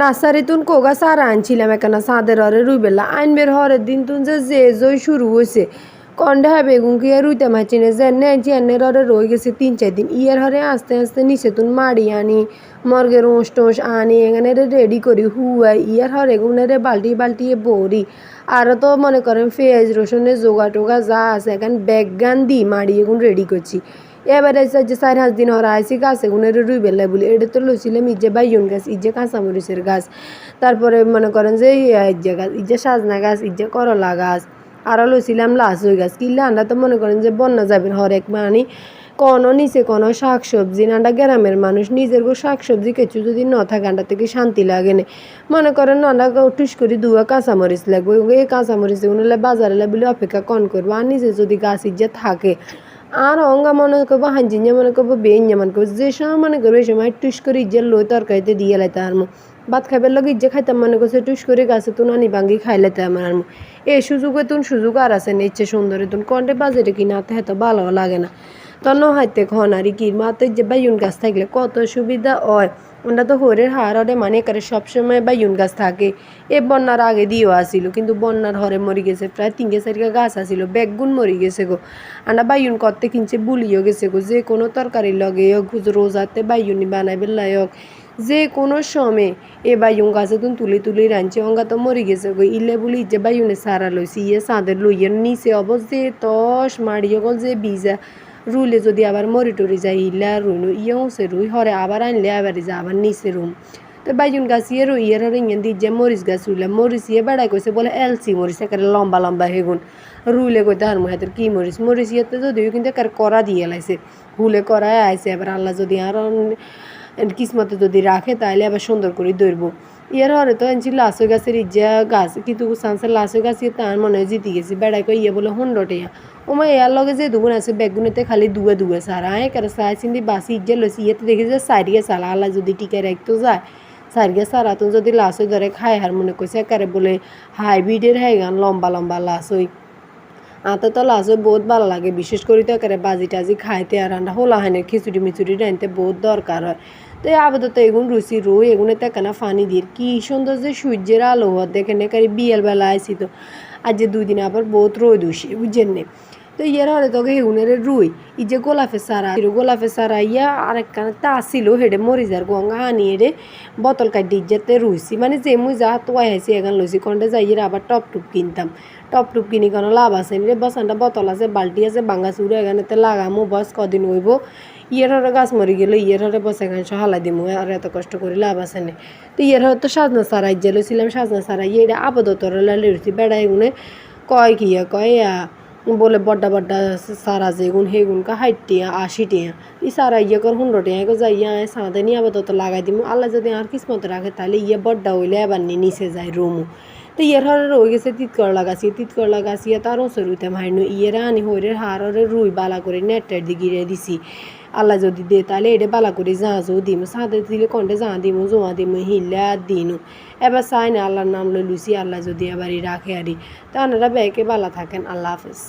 Nursery তুন কোগা সারা আনছিলাম এখানে সাদের হরে রুইবেলা। আইনবের হরের দিন তুন যে যে জয় শুরু হয়েছে কন্ডে বেগুন কি রুইতে মারছি না? যে নে যে এনের হরে রয়ে গেছে তিন চার দিন। ইয়ার হরে আস্তে আস্তে নিচে তুন মাড়ি আনি, মর্গের ওঁস টোস আনি, এখানে রেডি করি হুয়াই। ইয়ার হরে গুনের বালটি বালটি বড়ি। আরও তো মনে করেন পেঁয়াজ, রসুনের জোগা টোগা যা আছে, এখন ব্যাগ গান দি মাড়ি এগুন রেডি করছি। এবারে এসে যে চার পাঁচ দিন হরা আইসি গাছ এগুনের রুই বেলা বলি এটা তো লইছিলাম ইজে বাইয়ন গাছ ইজে কাঁচামরিচের গাছ তারপরে মনে করেন যে ইজে গাছ ইজে সাজনা গাছ ইজে করলা গাছ আরও লইছিলাম লাচুই গাছ কিনলে আমরা তো মনে করেন যে বন্যা যাবেন হরেক মানি কোনো নিচে কোনো শাক সবজি নান্ডা গ্রামের মানুষ নিজের গো শাক সবজি কিছু যদি ন থাকে আন্ডা থেকে শান্তি লাগে না মনে করেন নান্ডা টুস করে দুয়া কাঁচামরিচ লাগবে এই কাঁচামরিচ বাজারে বলে অপেক্ষা কন করব আর নিজে যদি গাছ ইজ্জে থাকে আর অঙ্গা মনে করব হাঞ্জিঞ্জা মনে করব বেঞ্জা মনে করব যে সময় মনে করব সময় টুস করে ইজ্জার লই তরকারিতে দিয়ে লাইতে আর ভাত খাইবার লগে ইজ্জা খাইতাম মনে করছে টুস করে গাছে তুন আনি ভাঙ্গি খাই লাইতে আমার আর এই সুযোগে তুন সুযোগ আর আছে না ইচ্ছে সুন্দরে তুন কন্টে বাজেটে কিনা হয়তো ভালো লাগে না তন্ন হাইতে খন আর কি মাতে যে বাইন গাছ থাকলে কত সুবিধা হয় ওটা তো হরের হার হরে মানে করে সবসময় বাইউন গাছ থাকে এ বন্যার আগে দিয়েও আসিল কিন্তু বন্যার হরে মরি গেছে প্রায় তিনকে চারিকা গাছ আসিল বেগুন মরি গেছে গো আন্ডা বাইউন করতে কিনছে বুলিও গেছে গো যে কোনো তরকারির লগে হোক রোজাতে বাইউনি বানাইবে হোক যে কোনো সময় এ বাইউন গাছে তুমি তুলি তুলি রাঁধছে অঙ্গা তো মরি গেছে গো ইলে বলি যে বাইউনে সারা লইছি ইয়ে চাঁদের লইয়ের নিচে অবশ্যই তস মাড়িয়ে গল যে বিজা রুলে যদি আবার মরি টরি যায় ইলা রুইনো ইয়েও সে রুই, হরে আবার আনলে আবার যা আবার নিচে রুম। তো বাইজুন গাছ ইয়ে রুই ইয়ে হরে ইয়ে দি যে মরিচ গাছ রুইলা, মরিচ ইয়ে বেড়াই কইছে বলে এলসি মরিচ, একেবারে লম্বা লম্বা হেগুন। রুইলে কইতে আর মুহাতের কি মরিচ? মরিচ ইয়েতে যদিও কিন্তু একেবারে করা দিয়ে লাইছে। হুলে করায় আইছে, এবার আল্লাহ যদি আর কিসমতে যদি রাখে তাহলে আবার সুন্দর করে ধরবো। ইয়ার হরে তো আনছি লাসো গাছের ইজ্জা গাছ, কিন্তু সানসের লাসো গাছ ইয়ে তার মনে হয় জিতে গেছি। বেড়াই কই ইয়ে বলে হুন্ডটে ও মা ইয়ার লগে যে দুগুণ আছে বেগুনেতে খালি দুয়ে দুয়ে সারা আয় কারও সাই চিন্দি বাসি ইজ্জা লইছি ইয়েতে দেখি যে সাইডকে সালা আল্লাহ যদি টিকে রাখতো যায় সাইডকে সারা তো যদি লাসো ধরে খায় হার মনে কইছে কারে বলে হাইব্রিডের হ্যাঁ গান লম্বা লম্বা লাস হই আতে তো লাসো বহুত ভালো লাগে বিশেষ করে তো একেবারে বাজি টাজি খাইতে আর রান্না হোলা হয় না খিচুড়ি মিচুড়ি রাঁধতে বহুত দরকার হয় তো আপাতত এগুন রুচি রুই এগুনে তেকানা ফানি দিয়ে কি সুন্দর যে সূর্যের আলো হওয়ার দেখেন একারি বিয়েল বেলা আইসি তো আজ যে দুই দিন আবার বহুত রোদ উসি বুঝছেন নে তো ইয়ার হরে তোকে হেগুনের রুই। ই যে গোলাপে সারা গোলাপে সারা ইয়া আরেক কানে তা ছিল হেডে মরিজার গঙ্গা আনি এডে বোতল কাটি যেতে রুইছি। মানে যে মুই যা তো আইসি এখান লইছি কন্টে যাই আবার টপ টুপ কিনতাম। টপ টুপ কিনি কোনো লাভ আছে রে? বসানটা বোতল আছে বালতি আছে, বাঙ্গা চুড়ো এখানেতে লাগামো, বস কদিন হইব। ইয়ের হরে গাছ মরি গেলে ইয়ের হরে বসে এখানে সহালাই দিমু, আর এত কষ্ট করি লাভ আছে না। তো ইয়ের হরে তো সাজনা সারাই যে লইছিলাম সাজনা সারাই ইয়ে আপাতত লালিছি বেড়াই গুনে কয় কি কয় বলে বড্ডা বড্ডা সারা যেগুন হেগুন কা ষাট টিয়া আশি টিয়া ই সারা ইয়ে কর হুন্ড্রো টিয়া গো যাই ইয়া সাঁতে নিয়ে আপাতত লাগাই দিমু আল্লাহ যদি আর কিসমত রাখে তাহলে ইয়ে বড্ডা হইলে এবার নিয়ে নিচে যায় রুমু তো ইয়ের হরে রয়ে গেছে তিতকর লাগাছি তিতকর লাগাছি তার ওসর রুইতে মারিনো ইয়েরা আনি হইরের হারে রুই বালা করে নেটের দি গিরে দিছি আল্লাহ যদি দে তাহলে এটা বালা করে জাঁজও দিম সাঁতে দিলে কন্টে জাঁ দিমু জোয়া দিমু হিল্লা দিনু এবার চাই না আল্লাহর নাম লই লুচি আল্লাহ যদি এবারই রাখে আরি তা আনারা ব্যাগে বালা থাকেন আল্লাহ হাফেজ